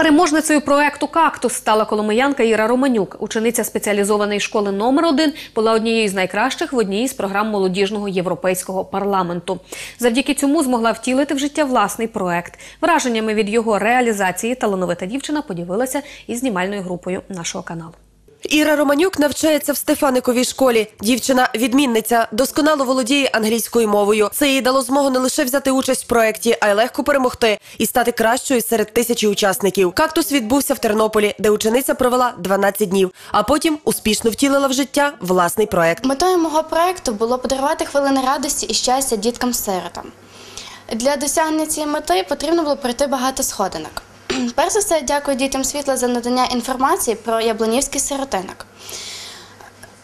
Переможницею проекту Кактус стала коломиянка Іра Романюк. Учениця спеціалізованої школи номер 1 була однією з найкращих в одній з програм молодіжного європейського парламенту. Завдяки цьому змогла втілити в життя власний проект. Враженнями від його реалізації талановита дівчина поділилася із знімальною групою нашого каналу. Іра Романюк навчається в Стефаниковій школі. Дівчина відмінниця, досконало володіє англійською мовою. Це їй дало змогу не лише взяти участь в проєкті, а й легко перемогти і стати кращою серед тисячі учасників. Кактус відбувся в Тернополі, де учениця провела 12 днів, а потім успішно втілила в життя власний проект. Метою мого проєкту було подарувати хвилини радості і щастя діткам-сиротам. Для досягнення цієї мети потрібно було пройти багато сходинок. Перш за все, дякую дітям світла за надання інформації про Яблонівський сиротинок.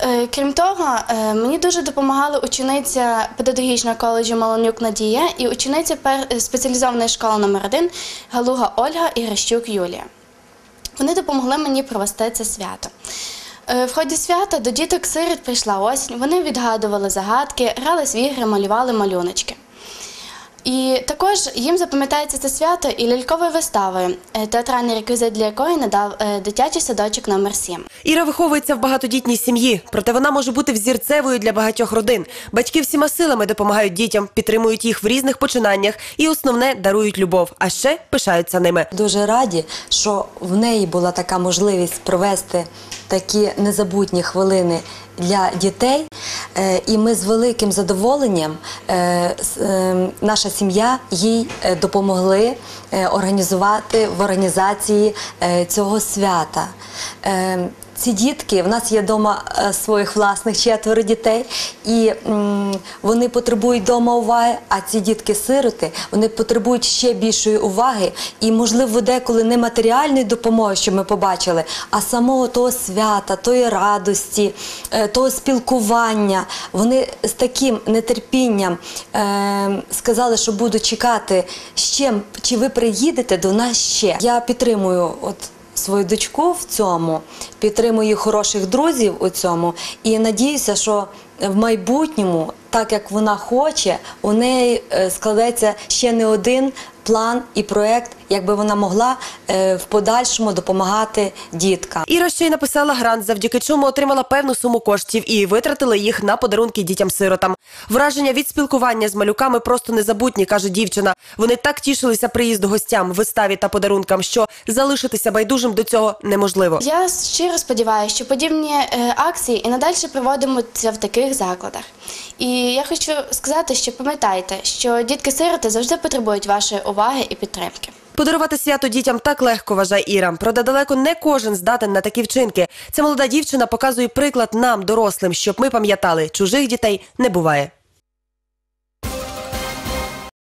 Е, Крім того, е, мені дуже допомагала учениця педагогічного коледжу Малонюк Надія і учениця пер- спеціалізованої школи номер 1 Галуга Ольга і Грищук Юлія. Вони допомогли мені провести це свято. Е, В ході свята до діток сиріт прийшла осінь. Вони відгадували загадки, грались в ігри, малювали малюночки. І також їм запам'ятається це свято і ляльковою виставою, е, театральний реквізит для якої надав е, дитячий садочок номер 7 Іра виховується в багатодітній сім'ї, проте вона може бути взірцевою для багатьох родин. Батьки всіма силами допомагають дітям, підтримують їх в різних починаннях і основне дарують любов, а ще пишаються ними. Дуже раді, що в неї була така можливість провести такі незабутні хвилини для дітей. Е, І ми з великим задоволенням, наша сім'я їй е, допомогли е, організувати в організації е, цього свята. Ці дітки, в нас є вдома е, своїх власних четверо дітей, і вони потребують вдома уваги, а ці дітки-сироти вони потребують ще більшої уваги і, можливо, деколи не матеріальної допомоги, що ми побачили, а самого того свята, тої радості, е, того спілкування. Вони з таким нетерпінням е, сказали, що будуть чекати чи ви приїдете до нас ще. Я підтримую от свою дочку в цьому, підтримую хороших друзів у цьому. І надіюся, що в майбутньому, так як вона хоче, у неї е, складеться ще не один план і проект, якби вона могла е, в подальшому допомагати діткам. Іра ще й написала грант, завдяки чому отримала певну суму коштів і витратила їх на подарунки дітям-сиротам. Враження від спілкування з малюками просто незабутні, каже дівчина. Вони так тішилися приїзду гостям, виставі та подарункам, що залишитися байдужим до цього неможливо. Я щиро сподіваюся, що подібні е, акції і надалі проводимуться в таких закладах. І я хочу сказати, що пам'ятайте, що дітки-сироти завжди потребують вашої уваги і підтримки. Подарувати свято дітям так легко, вважає Іра. Проте далеко не кожен здатен на такі вчинки. Ця молода дівчина показує приклад нам, дорослим, щоб ми пам'ятали, чужих дітей не буває.